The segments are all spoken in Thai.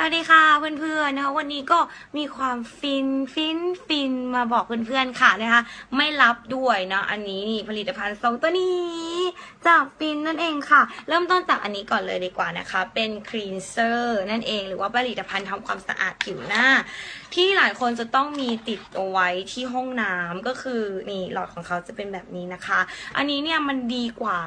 สวัสดีค่ะเพื่อนๆนะคะวันนี้ก็มีความฟินฟินฟินมาบอกเพื่อนๆค่ะนะคะ ไม่รับด้วยเนาะอันนี้นี่ผลิตภัณฑ์สองตัวนี้ จากฟินนั่นเองค่ะ เริ่มต้นจากอันนี้ก่อนเลยดีกว่านะคะ เป็นคลีนเซอร์นั่นเอง หรือว่าผลิตภัณฑ์ทำความสะอาดผิวหน้า ที่หลายคนจะต้องมีติดเอาไว้ที่ห้องน้ำก็คือนี่หลอดของเขาจะเป็นแบบนี้นะคะ อันนี้เนี่ยมันดีกว่า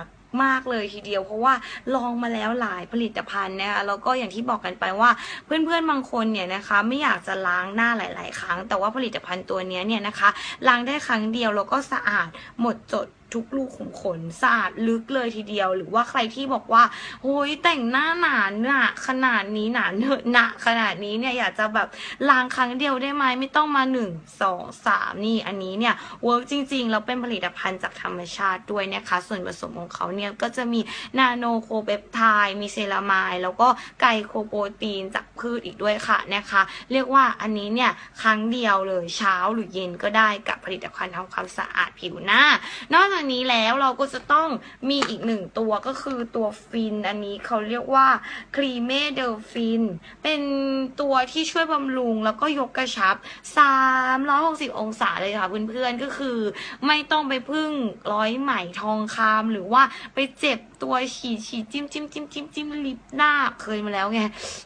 มากเลยทีเดียว เพราะว่าลองมาแล้วหลายผลิตภัณฑ์นะคะแล้วก็อย่างที่บอกกันไปว่าเพื่อนๆบางคนเนี่ยนะคะไม่อยากจะล้างหน้าหลาย ๆ ครั้ง แต่ว่าผลิตภัณฑ์ตัวเนี้ยเนี่ยนะคะล้างได้ครั้งเดียวแล้วก็สะอาดหมดจด ทุกรูกขุมขนสะอาดลึกเลยทีเดียว หรือว่าใครที่บอกว่าโอ้ยแต่งหน้าหนาหนาขนาดนี้หนาเนอะหนาขนาดนี้เนี่ยอยากจะแบบล้างครั้งเดียวได้ไหมไม่ต้องมาหนึ่งสองสามนี่อันนี้เนี่ยเวิร์กจริงๆแล้วเป็นผลิตภัณฑ์จากธรรมชาติด้วยนะคะส่วนผสมของเขาเนี่ยก็จะมีนาโนโคเปปไทด์มีเซรามายแล้วก็ไกลโคโปรตีนจากพืชอีกด้วยค่ะนะคะ เรียกว่าอันนี้เนี่ยครั้งเดียวเลยเช้าหรือเย็นก็ได้กับผลิตภัณฑ์ทำความสะอาดผิวหน้านอกจากนี้แล้วเราก็จะต้องมีอีกหนึ่งตัวก็คือตัวฟิน อันนี้เขาเรียกว่าครีเมเดลฟิน เป็นตัวที่ช่วยบำรุงแล้วก็ยกกระชับ 360 องศาเลยค่ะเพื่อนๆ ก็คือไม่ต้องไปพึ่งร้อยไหมทองคำหรือว่าไปเจ็บตัวฉีดฉีดจิ้มจิ้มจิ้มจิ้มจิ้มลิปหน้าเคยมาแล้วไง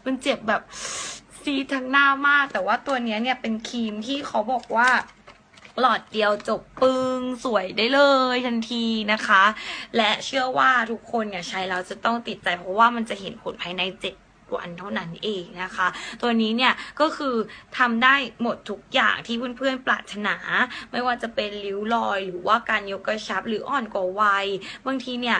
มันเจ็บแบบซีทั้งหน้ามาก แต่ว่าตัวนี้เนี่ยเป็นครีมที่เขาบอกว่า หลอดเดียวจบปึงสวยได้เลยทันทีนะคะ และเชื่อว่าทุกคนเนี่ยใช้แล้วจะต้องติดใจเพราะว่ามันจะเห็นผลภายในเจ็ดวันเท่านั้นเองนะคะ ตัวนี้เนี่ยก็คือทำได้หมดทุกอย่างที่เพื่อนๆปรารถนา ไม่ว่าจะเป็นริ้วรอย หรือว่าการยกกระชับหรืออ่อนกว่าวัย บางทีเนี่ย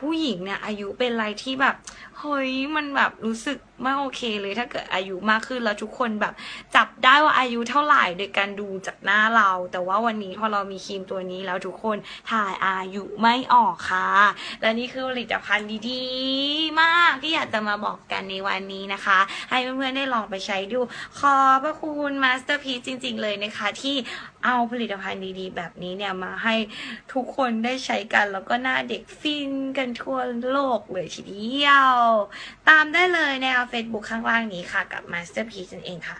ผู้หญิงเนี่ยอายุเป็นอะไรที่แบบเฮ้ยมันแบบรู้สึกไม่โอเคเลยถ้าเกิดอายุมากขึ้นแล้วทุกคนแบบ จับได้ว่าอายุเท่าไหร่โดยการดูจากหน้าเรา แต่ว่าวันนี้พอเรามีครีมตัวนี้แล้วทุกคนถ่ายอายุไม่ออกค่ะ และนี่คือผลิตภัณฑ์ดีๆ มากที่อยากจะมาบอกกันในวันนี้นะคะ ให้เพื่อนๆได้ลองไปใช้ดู ขอบพระคุณมาสเตอร์พีจริง ๆ เลยนะคะ ที่เอาผลิตภัณฑ์ดีๆ แบบนี้เนี่ยมาให้ทุกคนได้ใช้กันแล้วก็หน้าเด็กฟินกันทั่วโลกเลยทีเดียวตามได้เลยในเฟซบุ๊กข้างล่างนี้ค่ะ กับ Masterpiece นั่นเองค่ะ